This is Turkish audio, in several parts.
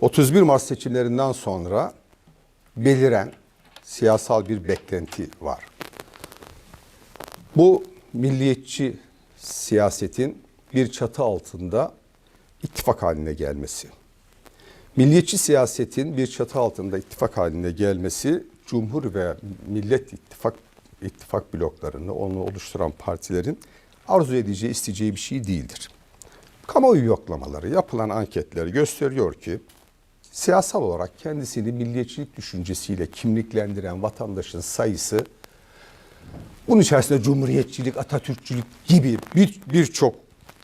31 Mart seçimlerinden sonra beliren siyasal bir beklenti var. Bu milliyetçi siyasetin bir çatı altında ittifak haline gelmesi. Milliyetçi siyasetin bir çatı altında ittifak haline gelmesi Cumhur ve Millet İttifak ittifak bloklarını onu oluşturan partilerin arzu edeceği, isteyeceği bir şey değildir. Kamuoyu yoklamaları, yapılan anketler gösteriyor ki siyasal olarak kendisini milliyetçilik düşüncesiyle kimliklendiren vatandaşın sayısı bunun içerisinde cumhuriyetçilik, Atatürkçülük gibi bir birçok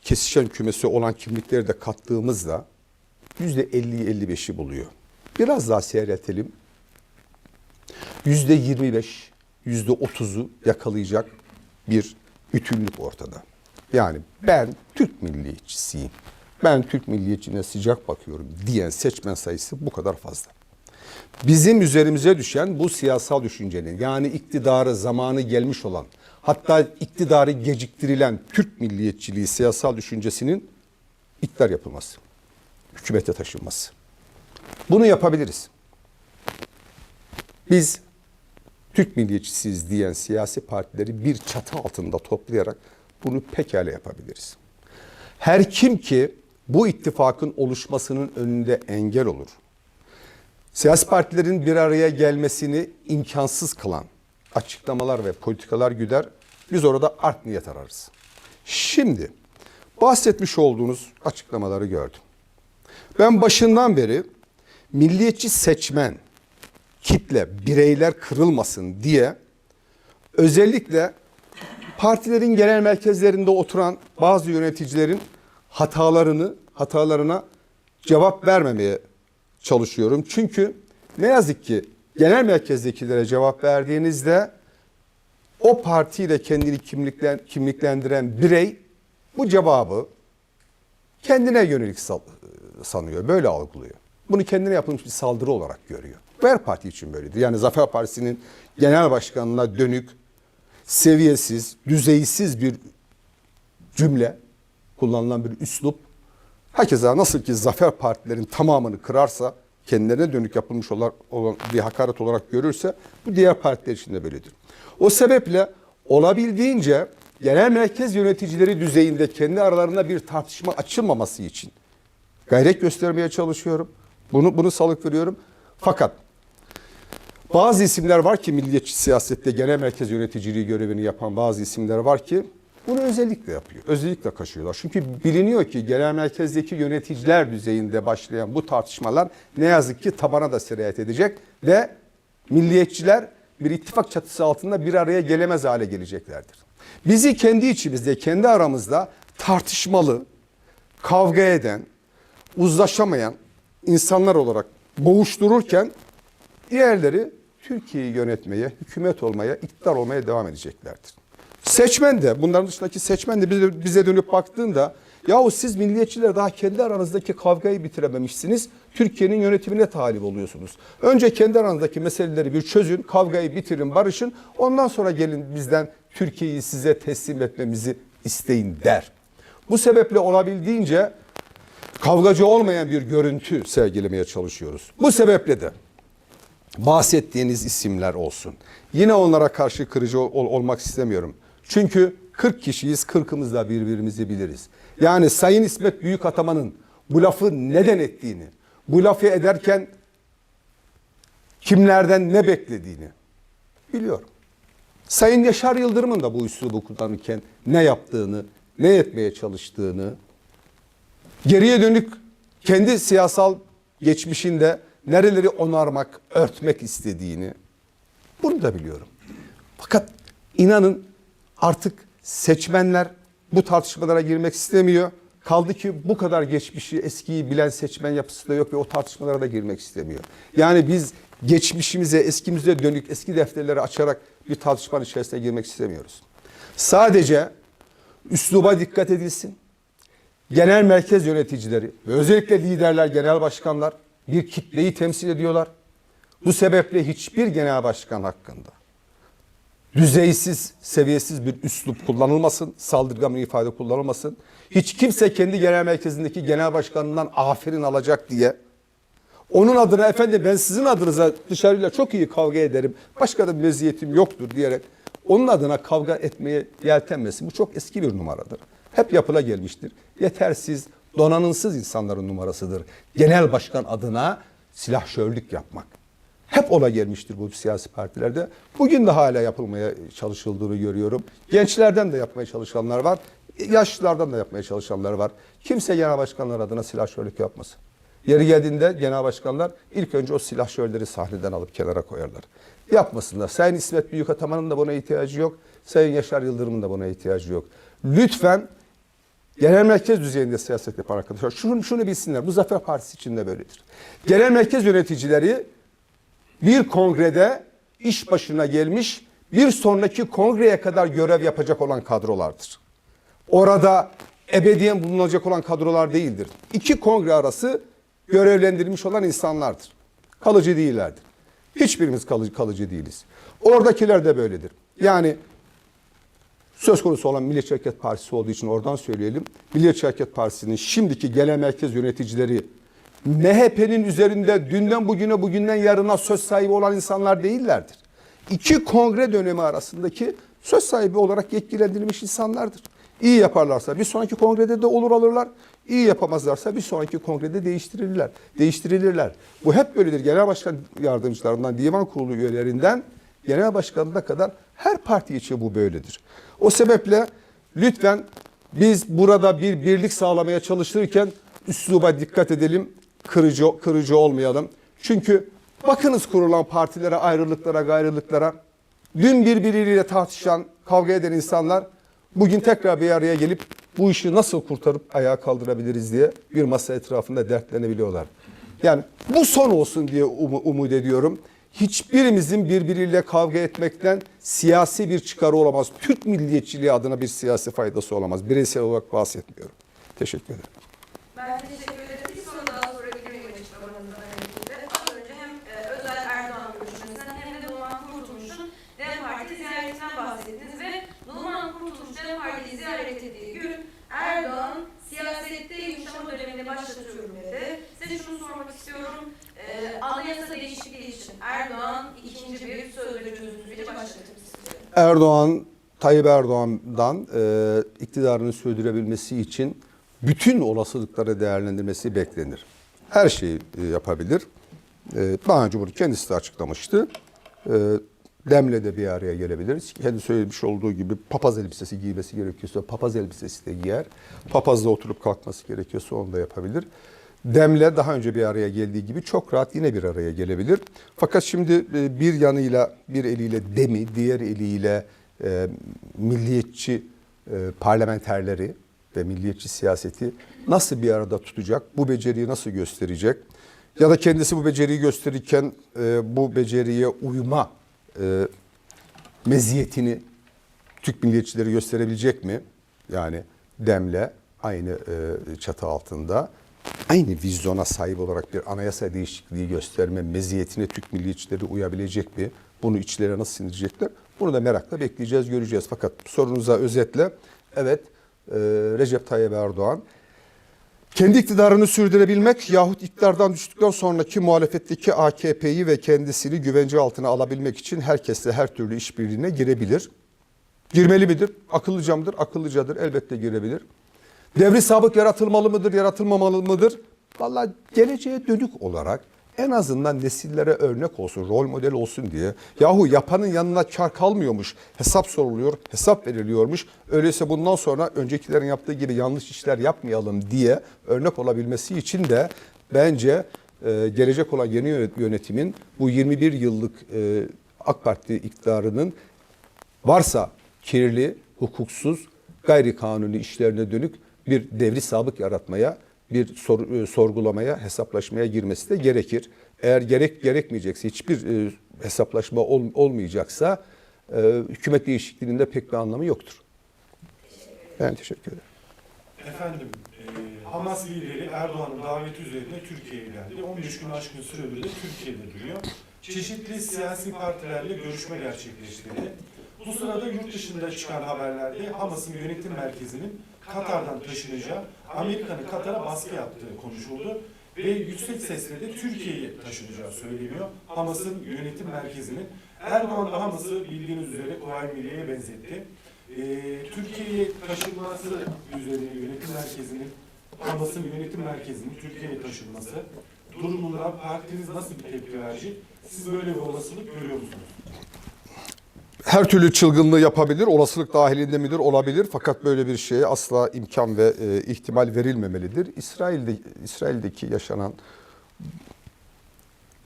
kesişen kümesi olan kimlikleri de kattığımızda yüzde 50'yi 55'i buluyor. Biraz daha seyretelim. Yüzde 25, yüzde 30'u yakalayacak bir bütünlük ortada. Yani ben Türk milliyetçisiyim. Ben Türk milliyetçiliğine sıcak bakıyorum diyen seçmen sayısı bu kadar fazla. Bizim üzerimize düşen bu siyasal düşüncenin yani iktidarı zamanı gelmiş olan hatta iktidarı geciktirilen Türk milliyetçiliği siyasal düşüncesinin iktidar yapılması, hükümete taşınması. Bunu yapabiliriz. Biz Türk milliyetçisiyiz diyen siyasi partileri bir çatı altında toplayarak bunu pekala yapabiliriz. Her kim ki bu ittifakın oluşmasının önünde engel olur. Siyasi partilerin bir araya gelmesini imkansız kılan açıklamalar ve politikalar güder. Biz orada art niyet ararız. Şimdi bahsetmiş olduğunuz açıklamaları gördüm. Ben başından beri milliyetçi seçmen, kitle, bireyler kırılmasın diye özellikle partilerin genel merkezlerinde oturan bazı yöneticilerin hatalarını, hatalarına cevap vermemeye çalışıyorum. Çünkü ne yazık ki genel merkezdekilere cevap verdiğinizde o partiyle kendini kimliklen, kimliklendiren birey bu cevabı kendine yönelik sanıyor, böyle algılıyor. Bunu kendine yapılmış bir saldırı olarak görüyor. Bu her parti için böyledir. Yani Zafer Partisi'nin genel başkanına dönük seviyesiz, düzeysiz bir cümle, kullanılan bir üslup, herkese nasıl ki zafer partilerin tamamını kırarsa, kendilerine dönük yapılmış olan, olan bir hakaret olarak görürse, bu diğer partiler için de böyledir. O sebeple olabildiğince genel merkez yöneticileri düzeyinde kendi aralarında bir tartışma açılmaması için gayret göstermeye çalışıyorum. Bunu bunu salık veriyorum. Fakat bazı isimler var ki milliyetçi siyasette genel merkez yöneticiliği görevini yapan bazı isimler var ki bunu özellikle yapıyor. Özellikle kaşıyorlar. Çünkü biliniyor ki genel merkezdeki yöneticiler düzeyinde başlayan bu tartışmalar ne yazık ki tabana da sirayet edecek ve milliyetçiler bir ittifak çatısı altında bir araya gelemez hale geleceklerdir. Bizi kendi içimizde, kendi aramızda tartışmalı, kavga eden, uzlaşamayan insanlar olarak boğuştururken diğerleri Türkiye'yi yönetmeye, hükümet olmaya, iktidar olmaya devam edeceklerdir. Seçmen de, bunların dışındaki seçmen de bize, dönüp baktığında yahu siz milliyetçiler daha kendi aranızdaki kavgayı bitirememişsiniz. Türkiye'nin yönetimine talip oluyorsunuz. Önce kendi aranızdaki meseleleri bir çözün, kavgayı bitirin, barışın. Ondan sonra gelin bizden Türkiye'yi size teslim etmemizi isteyin der. Bu sebeple olabildiğince kavgacı olmayan bir görüntü sergilemeye çalışıyoruz. Bu sebeple de bahsettiğiniz isimler olsun. Yine onlara karşı kırıcı ol- olmak istemiyorum. Çünkü 40 kişiyiz, 40'ımız da birbirimizi biliriz. Yani Sayın İsmet Büyükataman'ın bu lafı neden ettiğini, bu lafı ederken kimlerden ne beklediğini biliyorum. Sayın Yaşar Yıldırım'ın da bu üslubu kullanırken ne yaptığını, ne etmeye çalıştığını, geriye dönük kendi siyasal geçmişinde nereleri onarmak, örtmek istediğini bunu da biliyorum. Fakat inanın artık seçmenler bu tartışmalara girmek istemiyor. Kaldı ki bu kadar geçmişi, eskiyi bilen seçmen yapısı da yok ve o tartışmalara da girmek istemiyor. Yani biz geçmişimize, eskimize dönük eski defterleri açarak bir tartışmanın içerisine girmek istemiyoruz. Sadece üsluba dikkat edilsin genel merkez yöneticileri ve özellikle liderler, genel başkanlar bir kitleyi temsil ediyorlar. Bu sebeple hiçbir genel başkan hakkında düzeysiz, seviyesiz bir üslup kullanılmasın, saldırgan bir ifade kullanılmasın. Hiç kimse kendi genel merkezindeki genel başkanından aferin alacak diye Onun adına efendim ben sizin adınıza dışarıyla çok iyi kavga ederim. Başka da bir meziyetim yoktur diyerek onun adına kavga etmeye yeltenmesi bu çok eski bir numaradır. Hep yapıla gelmiştir. Yetersiz, donanımsız insanların numarasıdır. Genel başkan adına silahşörlük yapmak. Hep ola gelmiştir bu siyasi partilerde. Bugün de hala yapılmaya çalışıldığını görüyorum. Gençlerden de yapmaya çalışanlar var. Yaşlılardan da yapmaya çalışanlar var. Kimse genel başkanlar adına silahşörlük yapmasın. Yeri geldiğinde genel başkanlar ilk önce o silahşörleri sahneden alıp kenara koyarlar. Yapmasınlar. Sayın İsmet Büyükataman'ın da buna ihtiyacı yok. Sayın Yaşar Yıldırım'ın da buna ihtiyacı yok. Lütfen genel merkez düzeyinde siyaset yapan arkadaşlar şunu, şunu bilsinler. Bu Zafer Partisi için de böyledir. Genel merkez yöneticileri bir kongrede iş başına gelmiş bir sonraki kongreye kadar görev yapacak olan kadrolardır. Orada ebediyen bulunacak olan kadrolar değildir. İki kongre arası görevlendirilmiş olan insanlardır. Kalıcı değillerdir. Hiçbirimiz kalıcı, kalıcı değiliz. Oradakiler de böyledir. Yani söz konusu olan Milliyetçi Hareket Partisi olduğu için oradan söyleyelim. Milliyetçi Hareket Partisi'nin şimdiki genel merkez yöneticileri MHP'nin üzerinde dünden bugüne bugünden yarına söz sahibi olan insanlar değillerdir. İki kongre dönemi arasındaki söz sahibi olarak yetkilendirilmiş insanlardır. İyi yaparlarsa bir sonraki kongrede de olur alırlar. İyi yapamazlarsa bir sonraki kongrede değiştirirler. Değiştirilirler. Bu hep böyledir. Genel başkan yardımcılarından, divan kurulu üyelerinden genel başkanına kadar her parti için bu böyledir. O sebeple lütfen biz burada bir birlik sağlamaya çalışırken üsluba dikkat edelim, kırıcı, kırıcı olmayalım. Çünkü bakınız kurulan partilere, ayrılıklara, gayrılıklara. Dün birbiriyle tartışan, kavga eden insanlar bugün tekrar bir araya gelip bu işi nasıl kurtarıp ayağa kaldırabiliriz diye bir masa etrafında dertlenebiliyorlar. Yani bu son olsun diye umu- umut ediyorum. Hiçbirimizin birbiriyle kavga etmekten siyasi bir çıkarı olamaz. Türk milliyetçiliği adına bir siyasi faydası olamaz. Bireysel olarak bahsetmiyorum. Teşekkür ederim. Ben teşekkür ederim. Bir soru daha sorabilir miyim açıklamanızdan öncesinde? Az önce hem e, Özel Erdoğan görüşmesinden hem de Numan Kurtulmuş'un DEM Parti ziyaretinden bahsettiniz ve Numan Kurtuluş DEM Parti'yi ziyaret ettiği gün Erdoğan siyasette yumuşama dönemini başlatıyorum dedi. Size şunu sormak istiyorum. E, anayasa değişikliği için Erdoğan ikinci bir sözle çözüm süreci başlatmak istiyor. Erdoğan, Tayyip Erdoğan'dan e, iktidarını sürdürebilmesi için bütün olasılıkları değerlendirmesi beklenir. Her şeyi e, yapabilir. E, daha önce bunu kendisi de açıklamıştı. E, Demle de bir araya gelebiliriz. Kendi söylemiş olduğu gibi papaz elbisesi giymesi gerekiyorsa papaz elbisesi de giyer. Papazla oturup kalkması gerekiyorsa onu da yapabilir. Demle daha önce bir araya geldiği gibi çok rahat yine bir araya gelebilir. Fakat şimdi e, bir yanıyla bir eliyle demi, diğer eliyle e, milliyetçi e, parlamenterleri ve milliyetçi siyaseti nasıl bir arada tutacak? Bu beceriyi nasıl gösterecek? Ya da kendisi bu beceriyi gösterirken e, bu beceriye uyma e, meziyetini Türk milliyetçileri gösterebilecek mi? Yani demle aynı e, çatı altında aynı vizyona sahip olarak bir anayasa değişikliği gösterme meziyetine Türk milliyetçileri uyabilecek mi? Bunu içlere nasıl sindirecekler? Bunu da merakla bekleyeceğiz, göreceğiz. Fakat sorunuza özetle evet e, Recep Tayyip Erdoğan kendi iktidarını sürdürebilmek yahut iktidardan düştükten sonraki muhalefetteki AKP'yi ve kendisini güvence altına alabilmek için herkesle her türlü işbirliğine girebilir. Girmeli midir? Akıllıca mıdır? Akıllıcadır. Elbette girebilir. Devri sabık yaratılmalı mıdır? Yaratılmamalı mıdır? Vallahi geleceğe dönük olarak en azından nesillere örnek olsun, rol model olsun diye. Yahu yapanın yanına kar kalmıyormuş. Hesap soruluyor, hesap veriliyormuş. Öyleyse bundan sonra öncekilerin yaptığı gibi yanlış işler yapmayalım diye örnek olabilmesi için de bence e, gelecek olan yeni yönet- yönetimin bu 21 yıllık e, AK Parti iktidarının varsa kirli, hukuksuz, gayri kanuni işlerine dönük bir devri sabık yaratmaya, bir sor- e, sorgulamaya, hesaplaşmaya girmesi de gerekir. Eğer gerek gerekmeyecekse, hiçbir e, hesaplaşma ol- olmayacaksa e, hükümet değişikliğinin de pek bir anlamı yoktur. Ben teşekkür ederim. Efendim, e, Hamas lideri Erdoğan'ın daveti üzerine Türkiye'ye geldi. 15 gün aşkın süredir de Türkiye'de duruyor. Çeşitli siyasi partilerle görüşme gerçekleştirdi. Bu sırada yurt dışında çıkan haberlerde Hamas'ın yönetim merkezinin Katar'dan taşınacağı, Amerika'nın Katar'a baskı yaptığı konuşuldu. ve yüksek sesle de Türkiye'ye taşınacağı söyleniyor. Hamas'ın yönetim merkezinin. Erdoğan da Hamas'ı bildiğiniz üzere Kuvayi Milliye'ye benzetti. Ee, Türkiye'ye taşınması üzerine yönetim merkezinin, Hamas'ın yönetim merkezinin Türkiye'ye taşınması durumuna partiniz nasıl bir tepki verecek? Siz böyle bir olasılık görüyor musunuz? Her türlü çılgınlığı yapabilir, olasılık dahilinde midir olabilir fakat böyle bir şeye asla imkan ve e, ihtimal verilmemelidir. İsrail'de İsrail'deki yaşanan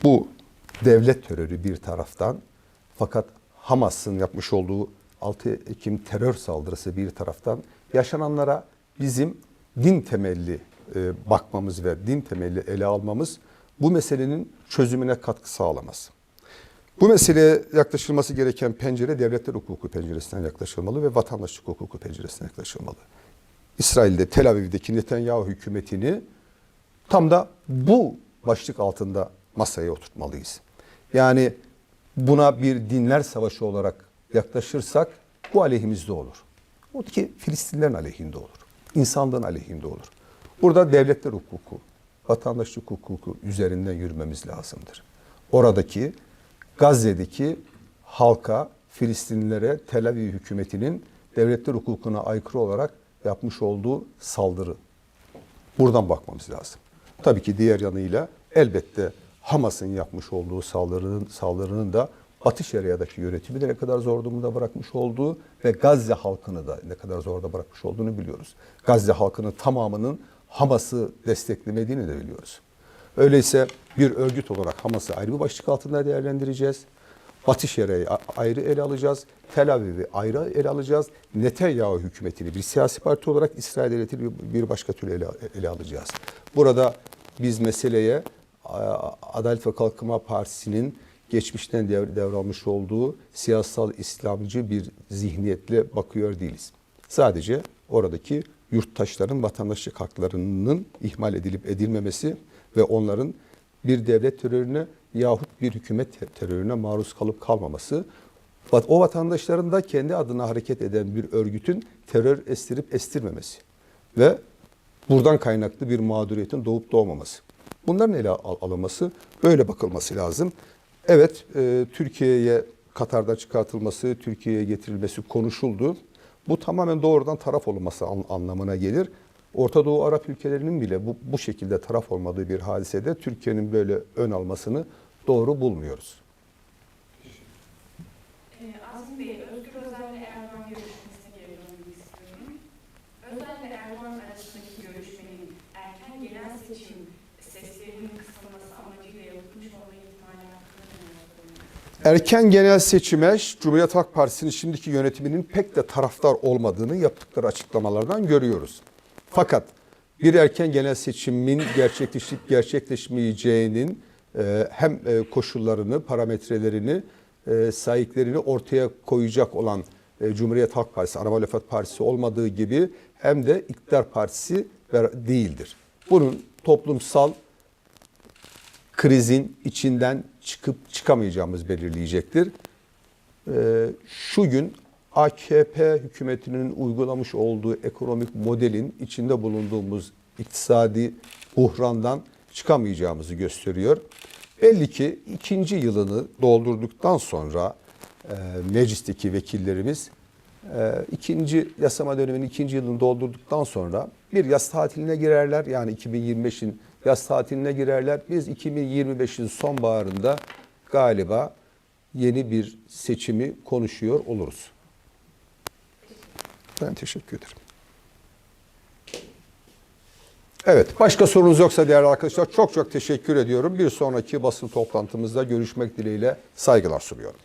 bu devlet terörü bir taraftan fakat Hamas'ın yapmış olduğu 6 Ekim terör saldırısı bir taraftan yaşananlara bizim din temelli e, bakmamız ve din temelli ele almamız bu meselenin çözümüne katkı sağlamaz. Bu meseleye yaklaşılması gereken pencere devletler hukuku penceresinden yaklaşılmalı ve vatandaşlık hukuku penceresinden yaklaşılmalı. İsrail'de Tel Aviv'deki Netanyahu hükümetini tam da bu başlık altında masaya oturtmalıyız. Yani buna bir dinler savaşı olarak yaklaşırsak bu aleyhimizde olur. O ki Filistinlerin aleyhinde olur. İnsanlığın aleyhinde olur. Burada devletler hukuku, vatandaşlık hukuku üzerinden yürümemiz lazımdır. Oradaki Gazze'deki halka, Filistinlilere Tel Aviv hükümetinin devletler hukukuna aykırı olarak yapmış olduğu saldırı. Buradan bakmamız lazım. Tabii ki diğer yanıyla elbette Hamas'ın yapmış olduğu saldırının, saldırının da Batı Şeria'daki yönetimi de ne kadar zor durumda bırakmış olduğu ve Gazze halkını da ne kadar zorda bırakmış olduğunu biliyoruz. Gazze halkının tamamının Hamas'ı desteklemediğini de biliyoruz. Öyleyse bir örgüt olarak Hamas'ı ayrı bir başlık altında değerlendireceğiz. Batı Şeria'yı ayrı ele alacağız. Tel Aviv'i ayrı ele alacağız. Netanyahu hükümetini bir siyasi parti olarak İsrail devletini bir- başka türlü ele, ele alacağız. Burada biz meseleye Adalet ve Kalkınma Partisi'nin geçmişten dev- devralmış olduğu siyasal İslamcı bir zihniyetle bakıyor değiliz. Sadece oradaki yurttaşların vatandaşlık haklarının ihmal edilip edilmemesi ve onların bir devlet terörüne yahut bir hükümet te- terörüne maruz kalıp kalmaması, o vatandaşların da kendi adına hareket eden bir örgütün terör estirip estirmemesi ve buradan kaynaklı bir mağduriyetin doğup doğmaması. Bunların ele al- alınması, böyle bakılması lazım. Evet, e, Türkiye'ye Katar'da çıkartılması, Türkiye'ye getirilmesi konuşuldu. Bu tamamen doğrudan taraf olması an- anlamına gelir. Orta Doğu Arap ülkelerinin bile bu, bu şekilde taraf olmadığı bir hadisede Türkiye'nin böyle ön almasını doğru bulmuyoruz. Ee, Azmi Bey, Özgür Özel ve Erdoğan görüşmesine geri dönmek istiyorum. Özel ve Erdoğan arasındaki görüşmenin erken genel seçim seslerinin kısılması amacıyla yapılmış olma ihtimali hakkında Erken genel seçime Cumhuriyet Halk Partisi'nin şimdiki yönetiminin pek de taraftar olmadığını yaptıkları açıklamalardan görüyoruz. Fakat bir erken genel seçimin gerçekleşip gerçekleşmeyeceğinin e, hem e, koşullarını, parametrelerini, e, sahiplerini ortaya koyacak olan e, Cumhuriyet Halk Partisi, Ana Muhalefet Partisi olmadığı gibi hem de iktidar partisi değildir. Bunun toplumsal krizin içinden çıkıp çıkamayacağımız belirleyecektir. Şu gün AKP hükümetinin uygulamış olduğu ekonomik modelin içinde bulunduğumuz iktisadi buhrandan çıkamayacağımızı gösteriyor. Belli ki ikinci yılını doldurduktan sonra e, meclisteki vekillerimiz e, ikinci yasama döneminin ikinci yılını doldurduktan sonra bir yaz tatiline girerler. Yani 2025'in yaz tatiline girerler. Biz 2025'in sonbaharında galiba yeni bir seçimi konuşuyor oluruz. Ben teşekkür ederim. Evet, başka sorunuz yoksa değerli arkadaşlar çok çok teşekkür ediyorum. Bir sonraki basın toplantımızda görüşmek dileğiyle saygılar sunuyorum.